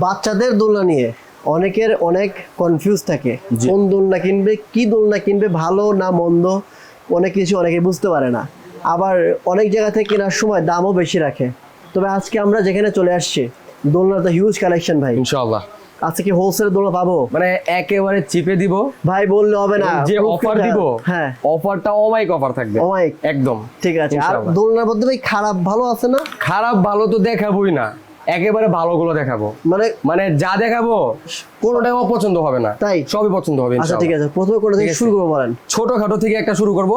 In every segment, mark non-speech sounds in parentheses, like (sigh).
বাচ্চাদের দোলনা নিয়ে অনেকের অনেক কনফিউজ থাকে। কোন দোলনা কিনবে কি দোলনা কিনবে ভালো না মন্দ? অনেক কিছু অনেকে বুঝতে পারে না। আবার অনেক জায়গা থেকে কেনার সময় দামও বেশি রাখে। তবে আজকে আমরা যেখানে চলে আসছি দোলনার তো হিউজ কালেকশন ভাই। ইনশাআল্লাহ। আজকে কি হোলসেল দোলনা পাবো। মানে একেবারে চিপে দিব। ভাই বললে হবে না। যে অফার দিব হ্যাঁ। অফারটা অমাইক অফার থাকবে। অমায়িক। একদম। ঠিক আছে। আর দোলনার মধ্যে ভাই খারাপ ভালো আছে না? খারাপ ভালো তো দেখাবোই না। একেবারে ভালোগুলো দেখাবো। মানে মানে যা দেখাবো কোনোটাই পছন্দ হবে না। তাই? সবই পছন্দ হবে আচ্ছা ঠিক আছে। প্রথমে কোনটা থেকে শুরু করব বলেন? ছোটখাটো থেকে একটা শুরু করব।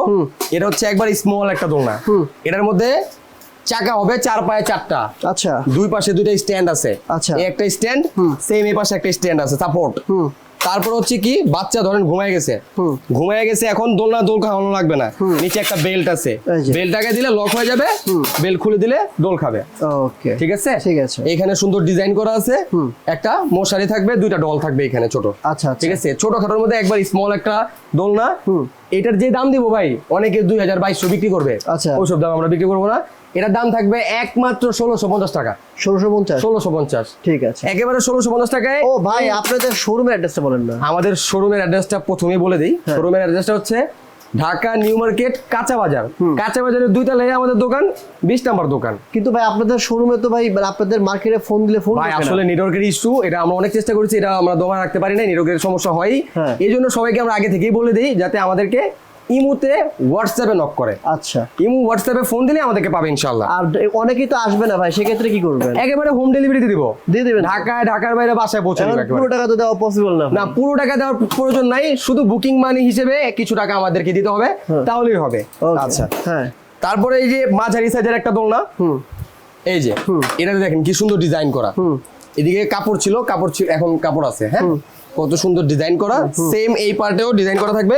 এটা হচ্ছে একবার স্মল একটা দোলনা। এটার মধ্যে চাকা হবে চার পায়ে চারটা। আচ্ছা। দুই পাশে দুইটা স্ট্যান্ড আছে। আচ্ছা। একটা স্ট্যান্ড সেম এই পাশে একটা স্ট্যান্ড আছে সাপোর্ট হুম। তারপর হচ্ছে কি বাচ্চা ধরেন ঘুমায় গেছে। ঘুমায় গেছে এখন দোলনা দোল খাওয়ানো লাগবে না। নিচে একটা বেল্ট আছে। বেল্টটাকে দিলে লক হয়ে যাবে বেল্ট খুলে দিলে দোল খাবে। ওকে ঠিক আছে? ঠিক আছে। এখানে সুন্দর ডিজাইন করা আছে। একটা মশারি থাকবে দুইটা ডল থাকবে এখানে ছোট। আচ্ছা আচ্ছা। ঠিক আছে? ছোট খাটোর মধ্যে একবার স্মল একটা দোলনা। এটার যে দাম দিব ভাই অনেকে দুই হাজার বাইশশো বিক্রি করবে। আচ্ছা। ওইসব দাম আমরা বিক্রি করব না। এটার দাম থাকবে একমাত্র ষোলোশো পঞ্চাশ টাকা। ষোলোশো পঞ্চাশ? ষোলোশো পঞ্চাশ। ঠিক আছে। একেবারে ষোলোশো পঞ্চাশ টাকায় ও ভাই আপনাদের শোরুমের অ্যাড্রেসটা বলেন না। আমাদের শোরুমের অ্যাড্রেসটা প্রথমেই বলে দিই। হ্যাঁ। শোরুমের অ্যাড্রেসটা হচ্ছে ঢাকা নিউ মার্কেট কাঁচা বাজার। কাঁচা বাজারের দুই তলায় আমাদের দোকান বিশ নাম্বার দোকান। কিন্তু ভাই আপনাদের শোরুমে তো ভাই মানে আপনাদের মার্কেটে ফোন দিলে ফোন ভাই আসলে নেটওয়ার্কের ইস্যু এটা আমরা অনেক চেষ্টা করেছি এটা আমরা দমা রাখতে পারি না নেটওয়ার্কের সমস্যা হয় হ্যাঁ। এই জন্য সবাইকে আমরা আগে থেকেই বলে দিই যাতে আমাদেরকে ইমুতে হোয়াটসঅ্যাপে নক করে। আচ্ছা। ইমু হোয়াটসঅ্যাপে ফোন দিলে আমাদেরকে পাবে ইনশাল্লাহ আর অনেকেই তো আসবে না ভাই সেক্ষেত্রে কি করবেন? একেবারে হোম ডেলিভারি দিয়ে দিব। দিয়ে দিবেন? ঢাকায় ঢাকার বাইরে বাসায় পৌঁছে পুরো টাকা তো দেওয়া পসিবল না না পুরো টাকা দেওয়ার প্রয়োজন নাই শুধু বুকিং মানি হিসেবে কিছু টাকা আমাদেরকে দিতে হবে হ্যাঁ। তাহলেই হবে। আচ্ছা। হ্যাঁ। তারপরে এই যে মাঝারি সাইজের একটা দোলনা হুম। এই যে এটাতে দেখেন কি সুন্দর ডিজাইন করা। হুম। এদিকে কাপড় ছিল কাপড় ছিল এখন কাপড় আছে হ্যাঁ? কত সুন্দর ডিজাইন করা সেম এই পার্টেও ডিজাইন করা থাকবে।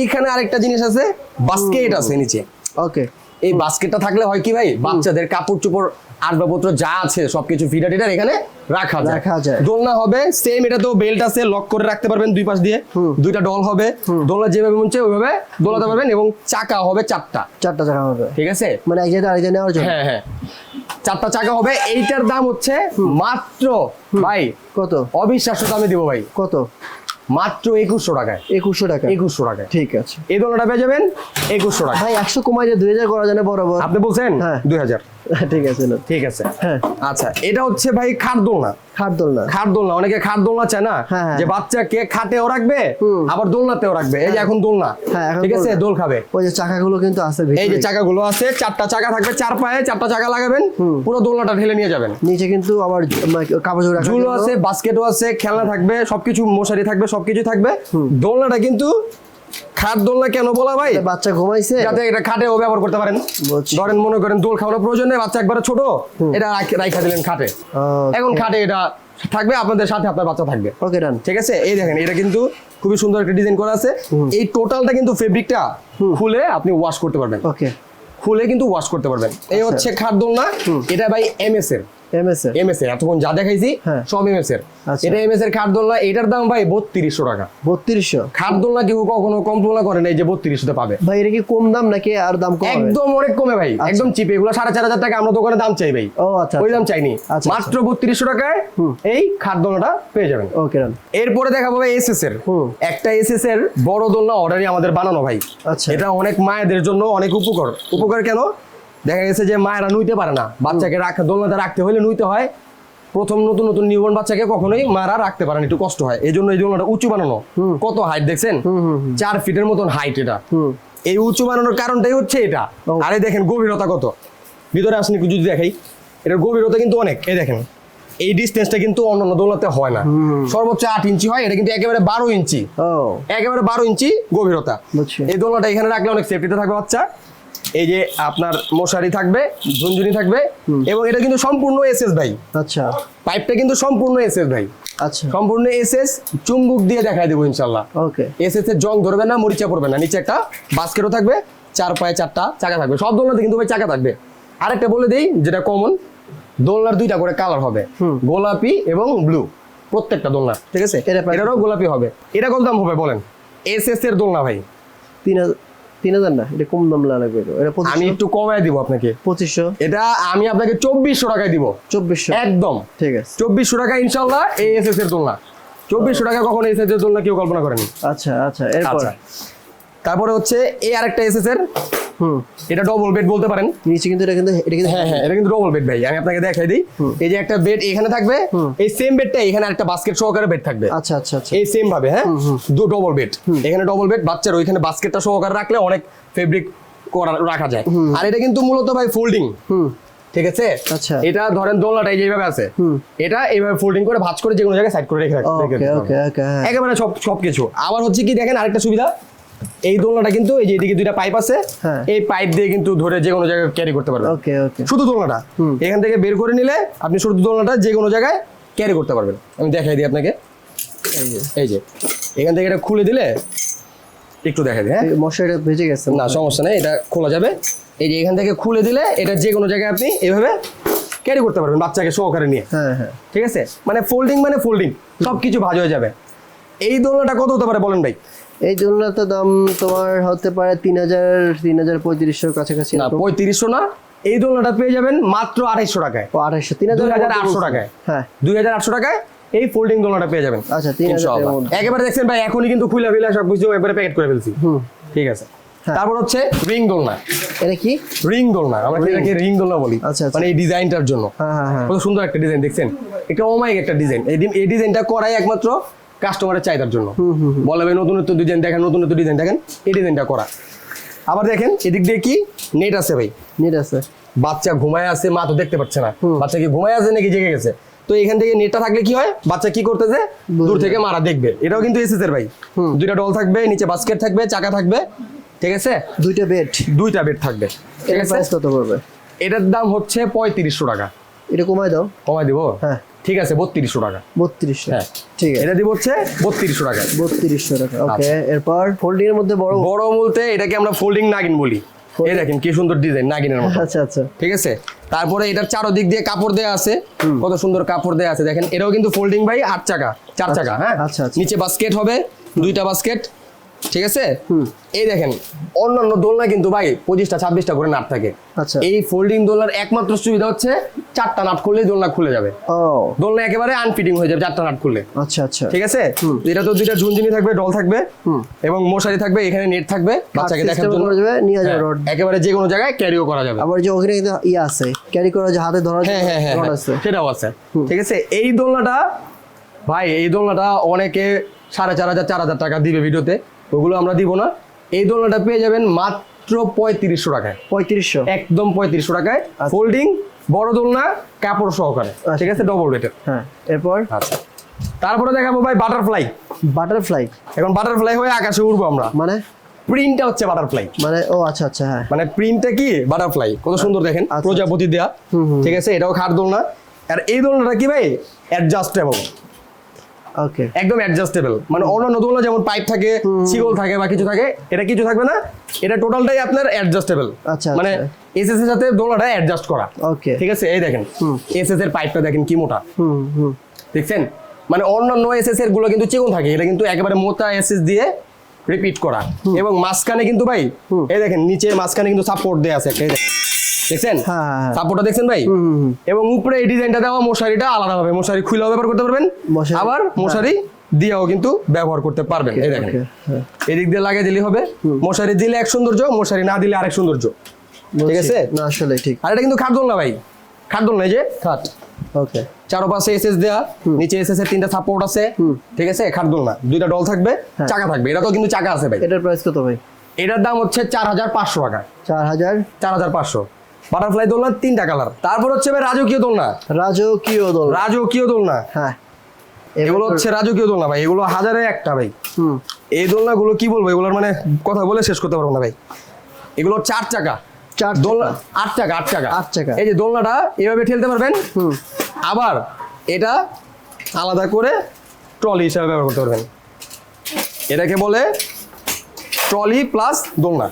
এইখানে আরেকটা জিনিস আছে বাস্কেট আছে নিচে। ওকে এই বাস্কেটটা থাকলে হয় কি ভাই? বাচ্চাদের কাপড় চোপড় আসবাবপত্র যা আছে সবকিছু ফিডার টিডার এখানে রাখা যায়। রাখা যায়। দোলনা হবে সেম এটা তো বেল্ট আছে লক করে রাখতে পারবেন দুই পাশ দিয়ে। দুইটা ডল হবে। দোলনা যেভাবে মন চায় ওইভাবে দোলাতে পারবেন এবং চাকা হবে চারটা। চারটা চাকা হবে। ঠিক আছে? মানে এক জায়গায় আরেক জায়গায় নেওয়ার জন্য? হ্যাঁ হ্যাঁ। চারটা চাকা হবে এইটার দাম হচ্ছে মাত্র ভাই কত? অবিশ্বাস্য দামে দিব ভাই। কত? মাত্র একুশশো টাকায়। একুশশো টাকা একুশশো টাকা ঠিক আছে। এই দোলনাটা পেয়ে যাবেন একুশশো টাকা ভাই একশো কমাই যে দুই হাজার করা যায় বরাবর। আপনি বলছেন? হ্যাঁ। দুই হাজার। (laughs) ঠিক আছে না। ঠিক আছে। হ্যাঁ। আচ্ছা এটা হচ্ছে ভাই খাট দোলনা। খাট দোলনা। খাট দোলনা অনেকে খাট দোলনা চায় না? হ্যাঁ, হ্যাঁ। যে বাচ্চাকে খাটেও রাখবে আবার দোলনাতেও রাখবে। এই যে এখন দোলনা। হ্যাঁ, ঠিক আছে দোল খাবে। ওই যে চাকাগুলো কিন্তু আছে এই যে চাকাগুলো আছে চারটা চাকা থাকবে চার পায়ে চারটা চাকা লাগাবেন পুরো দোলনাটা ঢেলে নিয়ে যাবেন। নিচে কিন্তু আবার মানে রাখার ঝুলো আছে বাস্কেটও আছে খেলনা থাকবে সবকিছু মশারি থাকবে সবকিছু থাকবে। দোলনাটা কিন্তু খাট দোলনা কেন বলা ভাই? বাচ্চা ঘুমাইছে। যাতে এটা খাটেও ব্যবহার করতে পারেন। ধরেন মনে করেন দোল খাওয়ানোর প্রয়োজন নেই বাচ্চা একবারে ছোট এটা রাইখা দিলেন খাটে। এখন খাটে এটা থাকবে আপনাদের সাথে আপনার বাচ্চা থাকবে। ওকে ডান ঠিক আছে? এই দেখেন এটা কিন্তু খুবই সুন্দর একটা ডিজাইন করা আছে। এই টোটালটা কিন্তু ফেব্রিকটা খুলে আপনি ওয়াশ করতে পারবেন। ওকে। খুলে কিন্তু ওয়াশ করতে পারবেন। এই হচ্ছে খাট দোলনা। এটা ভাই এম এস এর এমএস এর এমএস এর এতক্ষণ যা দেখাইছি হ্যাঁ। সব এমএস এর আচ্ছা। এটা এমএস এর খাট দোলনা এটার দাম ভাই বত্রিশশো টাকা। বত্রিশশো? খাট দোলনা কেউ কখনো কম তুলনা করে নাই যে বত্রিশশোতে পাবে। ভাই এটা কি কম দাম নাকি আর দাম কম একদম অনেক কমে ভাই একদম চিপে এগুলো সাড়ে চার হাজার টাকা আমরা দোকানে দাম চাই ভাই। ও আচ্ছা ওই দাম চাইনি। আচ্ছা, মাত্র টাকায় এই খাট দোলনাটা পেয়ে যাবেন। ওকে এরপরে দেখাবো এসএস এর হুম। একটা এসএস এর বড় দোলনা অর্ডারই আমাদের বানানো ভাই। আচ্ছা। এটা অনেক মায়েদের জন্য অনেক উপকার। উপকার কেন? দেখা গেছে যে মায়েরা নুইতে পারে না। বাচ্চাকে রাখা দোলনাতে রাখতে হলে নুইতে হয়। প্রথম নতুন নতুন নিউবর্ন বাচ্চাকে কখনোই মারা রাখতে পারে না একটু কষ্ট হয়। এই জন্য এই দোলনাটা উঁচু বানানো। কত হাইট দেখছেন? চার ফিটের মতন হাইট এটা। এই উঁচু বানানোর কারণটাই হচ্ছে এটা। আরে দেখেন গভীরতা কত? ভিতরে আসেন একটু যদি দেখাই। এটার গভীরতা কিন্তু অনেক। এই দেখেন এই ডিস্টেন্সটা কিন্তু অন্যান্য দোলনাতে হয় না। সর্বোচ্চ আট ইঞ্চি হয় এটা কিন্তু একেবারে বারো ইঞ্চি। একেবারে বারো ইঞ্চি গভীরতা। এই দোলনাটা এখানে রাখলে অনেক সেফটিতে থাকবে বাচ্চা। এই যে আপনার মশারি থাকবে ঝুনঝুনি থাকবে এবং এটা কিন্তু সম্পূর্ণ এসএস ভাই। আচ্ছা। পাইপটা কিন্তু সম্পূর্ণ এসএস ভাই। আচ্ছা। সম্পূর্ণ এসএস চুম্বুক দিয়ে দেখাই দেবো ইনশাল্লাহ ওকে। এসএস এর জং ধরবে না মরিচা পড়বে না। নিচে একটা বাস্কেটও থাকবে চার পায়ে চারটা চাকা থাকবে। সব দোলনাতে কিন্তু ভাই চাকা থাকবে। আরেকটা বলে দেই যেটা কমন দোলনার দুইটা করে কালার হবে। গোলাপি এবং ব্লু প্রত্যেকটা দোলনা ঠিক আছে? এটারও গোলাপি হবে। এটা কত দাম হবে বলেন? এস এস এর দোলনা ভাই। তিন হাজার তিন হাজার না এটা কম দাম লাগবে। এটা আমি একটু কমায় দিব আপনাকে। পঁচিশশো। এটা আমি আপনাকে চব্বিশশো টাকায় দিব। চব্বিশশো। একদম। ঠিক আছে। চব্বিশশো টাকা ইনশাল্লাহ এই এস এস এর তুলনা। চব্বিশশো টাকা কখন এস এর তুলনা কেউ কল্পনা করেনি। আচ্ছা আচ্ছা এরপর? আচ্ছা। তারপরে হচ্ছে এই আরেকটা এস এর হুম। এটা ডবল বেড বলতে পারেন। নিচে কিন্তু এটা কিন্তু এটা কিন্তু হ্যাঁ হ্যাঁ এটা কিন্তু ডবল বেড ভাই আমি আপনাকে দেখাই দিই। এই যে একটা বেড এখানে থাকবে এই সেম বেডটা এখানে একটা বাস্কেট সহকারে বেড থাকবে। আচ্ছা আচ্ছা আচ্ছা। এই সেম ভাবে হ্যাঁ? দু ডবল বেড এখানে ডবল বেড বাচ্চার ওইখানে বাস্কেটটা সহকারে রাখলে অনেক ফেব্রিক করা রাখা যায়। আর এটা কিন্তু মূলত ভাই ফোল্ডিং হুম। ঠিক আছে? আচ্ছা। এটা ধরেন দোলনাটা এই যেভাবে আছে। হুম। এটা এইভাবে ফোল্ডিং করে ভাঁজ করে যে কোনো জায়গায় সাইড করে রেখে রাখ- রেখে ওকে ওকে ওকে হ্যাঁ। একেবারে সব সবকিছু। আবার হচ্ছে কি দেখেন আরেকটা সুবিধা। এই দোলনাটা কিন্তু এই যে এদিকে দুইটা পাইপ আছে হ্যাঁ। এই পাইপ দিয়ে কিন্তু ধরে যে কোনো জায়গায় ক্যারি করতে পারবেন। ওকে ওকে শুধু দোলনাটা? এখান থেকে বের করে নিলে আপনি শুধু দোলনাটা যে কোনো জায়গায় ক্যারি করতে পারবেন। আমি দেখাই দিই আপনাকে। এই যে। এই যে। এখান থেকে এটা খুলে দিলে একটু দেখাই দিই হ্যাঁ? এই মশারিটা ভেজে গেছে। না সমস্যা নেই এটা খোলা যাবে। এই যে এখান থেকে খুলে দিলে এটা যে কোনো জায়গায় আপনি এভাবে ক্যারি করতে পারবেন বাচ্চাকে সহকারে নিয়ে। হ্যাঁ হ্যাঁ। ঠিক আছে? মানে ফোল্ডিং মানে ফোল্ডিং সব কিছু ভাজ হয়ে যাবে। এই দোলনাটা কত হতে পারে বলেন ভাই? এই দোলনাটার দাম তোমার হতে পারে তিন হাজার তিন হাজার পঁয়ত্রিশশোর কাছাকাছি না পঁয়ত্রিশশো না এই দোলনাটা পেয়ে যাবেন মাত্র আড়াইশো টাকায়। ও আড়াইশো তিন হাজার আটশো টাকায়। হ্যাঁ। দুই হাজার আটশো টাকায় এই ফোল্ডিং দোলনাটা পেয়ে যাবেন। আচ্ছা, তিন। একেবারে দেখছেন ভাই এখনই কিন্তু খুলে ফিলে সব কিছু একবারে প্যাকেট করে ফেলছি। হুম। ঠিক আছে। হ্যাঁ। তারপর হচ্ছে রিং দোলনা। এটা কি? রিং দোলনা। আমরা এটাকে রিং দোলনা বলি। আচ্ছা, আচ্ছা। মানে এই ডিজাইনটার জন্য। হ্যাঁ হ্যাঁ কত সুন্দর একটা ডিজাইন দেখছেন? এটা অমায়িক একটা ডিজাইন। এই ডিজাইনটা করাই একমাত্র কাস্টমারের চাহিদার জন্য। বলে ভাই নতুন নতুন ডিজাইন দেখেন নতুন নতুন ডিজাইন দেখেন এই ডিজাইনটা করা। আবার দেখেন এদিক দিয়ে কি? নেট আছে ভাই। নেট আছে। বাচ্চা ঘুমায় আছে মা তো দেখতে পাচ্ছে না। বাচ্চা কি ঘুমায় আছে নাকি জেগে গেছে? তো এখান থেকে নেটটা থাকলে কি হয়? বাচ্চা কি করতেছে? দূর থেকে মারা দেখবে। এটাও কিন্তু এসএস এর ভাই। দুইটা ডল থাকবে নিচে বাস্কেট থাকবে চাকা থাকবে ঠিক আছে? দুইটা বেড দুইটা বেড থাকবে ঠিক আছে? কত পড়বে? এটার দাম হচ্ছে পঁয়ত্রিশশো টাকা। এটা কমাই দাও। কমাই দিব? হ্যাঁ। ঠিক আছে বত্রিশশো টাকা। বত্রিশশো। হ্যাঁ। ঠিক আছে। এটা দিব হচ্ছে বত্রিশশো টাকা। বত্রিশশো টাকা। ওকে আচ্ছা। এরপর ফোল্ডিং এর মধ্যে বড় বড় বলতে এটাকে আমরা ফোল্ডিং নাগিন বলি। এই দেখেন কি সুন্দর ডিজাইন নাগিনের মতো। আচ্ছা আচ্ছা। ঠিক আছে? তারপরে এটার চারোদিক দিয়ে কাপড় দেয়া আছে। কত সুন্দর কাপড় দেয়া আছে। দেখেন এটাও কিন্তু ফোল্ডিং ভাই আট চাকা চার চাকা হ্যাঁ? আচ্ছা, আচ্ছা। নিচে বাস্কেট হবে দুইটা বাস্কেট ঠিক আছে? এই দেখেন অন্যান্য দোলনা কিন্তু ভাই পঁচিশটা ছাব্বিশটা করে নাট থাকে। আচ্ছা। এই ফোল্ডিং দোলনার একমাত্র সুবিধা হচ্ছে চারটা নাট খুললে দোলনা খুলে যাবে। ও। দোলনা একেবারে আনফিটিং হয়ে যাবে চারটা নাট খুললে। আচ্ছা আচ্ছা। ঠিক আছে? এটা তো দুইটা ঝুনঝুনি থাকবে ডল থাকবে এবং মশারি থাকবে এখানে নেট থাকবে বাচ্চাকে দেখার জন্য। যাবে, নিয়ে যাবে হ্যাঁ, রড। একেবারে যে কোনো জায়গায় ক্যারিও করা যাবে। আবার যে ওখানে কিন্তু ইয়ে আছে ক্যারি করা যে হাতে ধরা হ্যাঁ হ্যাঁ হ্যাঁ রড হ্যাঁ, আছে। সেটাও আছে। ঠিক আছে? এই দোলনাটা ভাই এই দোলনাটা অনেকে সাড়ে চার হাজার চার হাজার টাকা দিবে ভিডিওতে। ওগুলো আমরা দিব না। এই দোলনাটা পেয়ে যাবেন মাত্র পঁয়ত্রিশশো টাকায়। পঁয়ত্রিশশো। একদম পঁয়ত্রিশশো টাকায়। ফোল্ডিং বড় দোলনা কাপড় সহকারে। ঠিক আছে? ডবল বেটার হ্যাঁ এরপর? আচ্ছা। তারপরে দেখাবো ভাই বাটারফ্লাই বাটারফ্লাই এখন বাটারফ্লাই হয়ে আকাশে উড়বো আমরা। মানে? প্রিন্টটা হচ্ছে বাটারফ্লাই মানে ও আচ্ছা আচ্ছা হ্যাঁ। মানে প্রিন্টটা কি? বাটারফ্লাই কত সুন্দর দেখেন। আচ্ছা, প্রজাপতি দেয়া। ঠিক আছে? এটাও খাট দোলনা। আর এই দোলনাটা কি ভাই? অ্যাডজাস্টেবল ওকে একদম অ্যাডজাস্টেবল মানে অন্যান্য দোলনা যেমন পাইপ থাকে চিগল থাকে বা কিছু থাকে এটা কিছু থাকবে না এটা টোটালটাই আপনার অ্যাডজাস্টেবল আচ্ছা, মানে আচ্ছা। এসএস এর সাথে দোলনাটা অ্যাডজাস্ট করা। ওকে ঠিক আছে? এই দেখেন এসএস এর পাইপটা দেখেন কি মোটা। হুম হুম। দেখছেন? মানে অন্যান্য এসএস এরগুলো কিন্তু চিকন থাকে এটা কিন্তু একেবারে মোটা এসএস দিয়ে রিপিট করা। এবং মাঝখানে কিন্তু ভাই এই দেখেন নিচে মাঝখানে কিন্তু সাপোর্ট দেয়া আছে একটা এই দেখেন। দেখছেন? হ্যাঁ, হ্যাঁ, হ্যাঁ। সাপোর্টটা দেখছেন ভাই এবং উপরে এই ডিজাইনটা দেওয়া মশারিটা আলাদা হবে মশারি খুলেও ব্যবহার করতে পারবেন আবার মশারি দিয়েও কিন্তু ব্যবহার করতে পারবেন। এই দেখেন। হ্যাঁ। এদিক দিয়ে লাগিয়ে দিলে হবে। মশারি দিলে এক সৌন্দর্য মশারি না দিলে আরেক সৌন্দর্য। ঠিক আছে? না আসলে ঠিক। আর এটা কিন্তু খাট দোল না ভাই। খাট দোল না এই যে খাট। ওকে চারপাশে এসএস দেয়া নিচে এসএস এর তিনটা সাপোর্ট আছে। ঠিক আছে? খাট দোল না দুইটা ডল থাকবে হ্যাঁ। চাকা থাকবে। এটা তো কিন্তু চাকা আছে ভাই। এটার প্রাইস কত ভাই? এটার দাম হচ্ছে চার হাজার পাঁচশো টাকা। চার হাজার? চার হাজার পাঁচশো। বাটারফ্লাই দোলনা তিনটা কালার তারপর হচ্ছে ভাই রাজকীয় দোলনা। রাজকীয় দোল রাজকীয় দোলনা। হ্যাঁ। এগুলো হচ্ছে রাজকীয় দোলনা ভাই এগুলো হাজারে একটা ভাই। হুম। এই দোলনাগুলো কি বলব এগুলোর মানে কথা বলে শেষ করতে পারব না ভাই। এগুলো চার চাকা। চার দোলনা আট চাকা আট চাকা। আট চাকা। এই যে দোলনাটা এভাবে ঠেলতে পারবেন। হুম। আবার এটা আলাদা করে ট্রলি হিসাবে ব্যবহার করতে পারবেন। এটাকে বলে ট্রলি প্লাস দোলনা।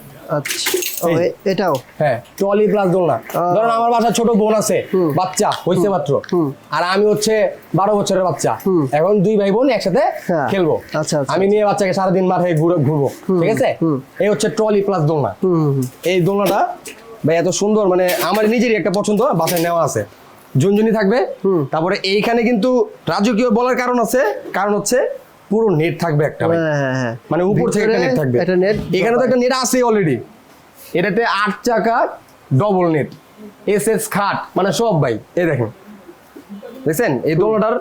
এটাও? হ্যাঁ ট্রলি প্লাস দোলনা। ধরেন আমার বাসায় ছোট বোন আছে বাচ্চা হইছে মাত্র। আর আমি হচ্ছে বারো বছরের বাচ্চা। এখন দুই ভাই বোন একসাথে হ্যাঁ। খেলব। আচ্ছা, আচ্ছা। আমি নিয়ে বাচ্চাকে সারাদিন মাঠে ঘুরে ঘুরবো। ঠিক আছে? এই হচ্ছে ট্রলি প্লাস দোলনা। এই দোলনাটা ভাই এত সুন্দর মানে আমার নিজেরই একটা পছন্দ বাসায় নেওয়া আছে। ঝুনঝুনি থাকবে। তারপরে এইখানে কিন্তু রাজকীয় বলার কারণ আছে। কারণ হচ্ছে পুরো নেট থাকবে একটা ভাই। হ্যাঁ হ্যাঁ হ্যাঁ। মানে উপর থেকে একটা নেট থাকবে। একটা নেট এখানে তো একটা নেট আছে অলরেডি এটাতে আট চাকা ডবল নেট এস এস খাট মানে সব ভাই। এই দেখেন। দেখছেন? এই দোলনাটার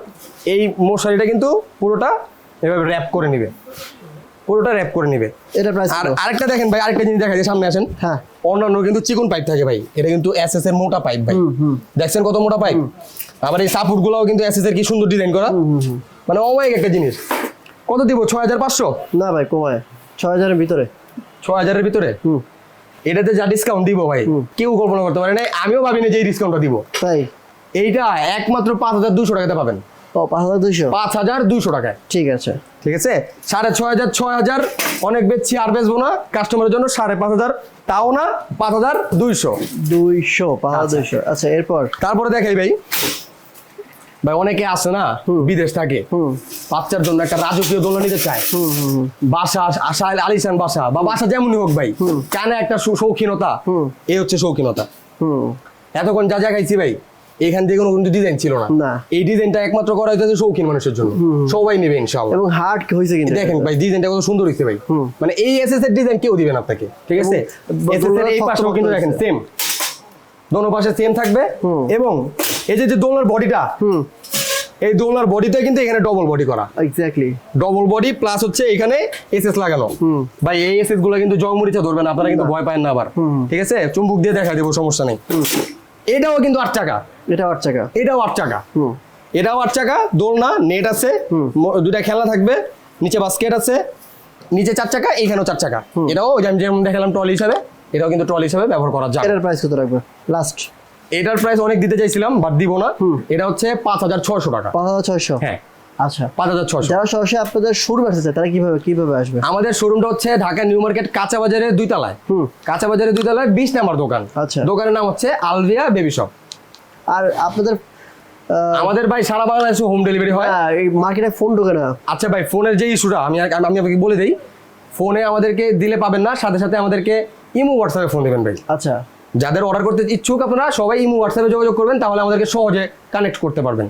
এই মশারিটা কিন্তু পুরোটা এভাবে র্যাপ করে নিবে। পুরোটা র্যাপ করে নিবে। এটা প্রাইস আর আরেকটা দেখেন ভাই আরেকটা জিনিস দেখা যায় সামনে আসেন। হ্যাঁ। অন্যান্য কিন্তু চিকন পাইপ থাকে ভাই। এটা কিন্তু এস এস এর মোটা পাইপ ভাই। দেখছেন কত মোটা পাইপ আবার এই সাপোর্ট গুলাও কিন্তু এস এস এর কি সুন্দর ডিজাইন করা। মানে অমায়িক একটা জিনিস। কত দিব? ছয় হাজার পাঁচশো? না ভাই কমায়। ছয় হাজারের ভিতরে। ছয় হাজারের ভিতরে? হুম। এটাতে যা ডিসকাউন্ট দিব ভাই কেউ কল্পনা করতে পারে না আমিও ভাবিনি যে এই ডিসকাউন্টটা দিব। তাই? এইটা একমাত্র পাঁচ হাজার দুশো টাকাতে পাবেন। ও পাঁচ হাজার দুইশো পাঁচ হাজার দুশো টাকায়। ঠিক আছে। ঠিক আছে? সাড়ে ছয় হাজার ছয় হাজার অনেক বেচছি আর বেচবো না। কাস্টমারের জন্য সাড়ে পাঁচ হাজার তাও না পাঁচ হাজার দুইশো। দুইশো পাঁচ হাজার দুইশো। আচ্ছা এরপর? তারপরে দেখাই ভাই। ভাই অনেকে আসে না বিদেশ থাকে বাচ্চার জন্য একটা রাজকীয় দোলনা নিতে চায়। বাসা আশা আলিশান বাসা বা বাসা যেমনই হোক ভাই কানে একটা শৌখিনতা। এই হচ্ছে শৌখিনতা। এতক্ষণ যা যা খাইছি ভাই এখান থেকে কোনো কিন্তু ডিজাইন ছিল না। এই ডিজাইনটা একমাত্র করা হইতেছে শৌখিন মানুষের জন্য। সবাই নেবে ইনশাআল্লাহ। এবং হার্ট হয়েছে কিন্তু দেখেন ভাই ডিজাইনটা কত সুন্দর হয়েছে ভাই। মানে এই এসএস এর ডিজাইন কেউ দিবেন আপনাকে ঠিক আছে? এসএস এর এই পাশেও কিন্তু দেখেন। সেম দোনো পাশে সেম থাকবে এবং এই যে যে দোলনার বডিটা হুম। এই দোলনার বডিতে কিন্তু এখানে ডবল বডি করা। এক্স্যাক্টলি ডবল বডি প্লাস হচ্ছে এখানে এসএস লাগানো। হুম। ভাই এই এসএসগুলো কিন্তু জং মরিচা ধরবেন আপনারা কিন্তু ভয় পায় না আবার। ঠিক আছে? চুম্বুক দিয়ে দেখা দেবো সমস্যা নেই। এটাও কিন্তু আট টাকা এটা আট টাকা এটাও আট টাকা হুম। এটাও আট টাকা দোলনা নেট আছে দুইটা খেলনা থাকবে নিচে বাস্কেট আছে নিচে চার চাকা এইখানেও চার চাকা। এটাও যেমন দেখালাম ট্রলি হিসাবে এটাও কিন্তু ট্রলি হিসাবে ব্যবহার করা যায় এটার প্রাইস কত রাখবে? লাস্ট এটার প্রাইস অনেক দিতে চাইছিলাম বাট দিব না। এটা হচ্ছে পাঁচ হাজার ছয়শো টাকা। পাঁচ হাজার ছয়শো? হ্যাঁ। আচ্ছা। পাঁচ হাজার যারা সরাসরি আপনাদের তারা কীভাবে কীভাবে আসবে? আমাদের শোরুমটা হচ্ছে ঢাকা নিউ মার্কেট কাঁচা বাজারের দুই তলায় হুম। কাঁচা বাজারের দুই তলায় বিশ নাম্বার দোকান। আচ্ছা। দোকানের নাম হচ্ছে আলভিয়া বেবি শপ। আর আপনাদের আমাদের ভাই সারা বাংলাদেশে হোম ডেলিভারি হয়। এই মার্কেটে ফোন ঢোকে না। আচ্ছা ভাই ফোনের যে ইস্যুটা আমি আমি আপনাকে বলে দিই। ফোনে আমাদেরকে দিলে পাবেন না সাথে সাথে আমাদেরকে ইমো হোয়াটসঅ্যাপে ফোন দেবেন ভাই। আচ্ছা। যাদের অর্ডার করতে ইচ্ছুক আপনারা সবাই ইমো হোয়াটসঅ্যাপে যোগাযোগ করবেন, তাহলে আমাদেরকে সহজে কানেক্ট করতে পারবেন।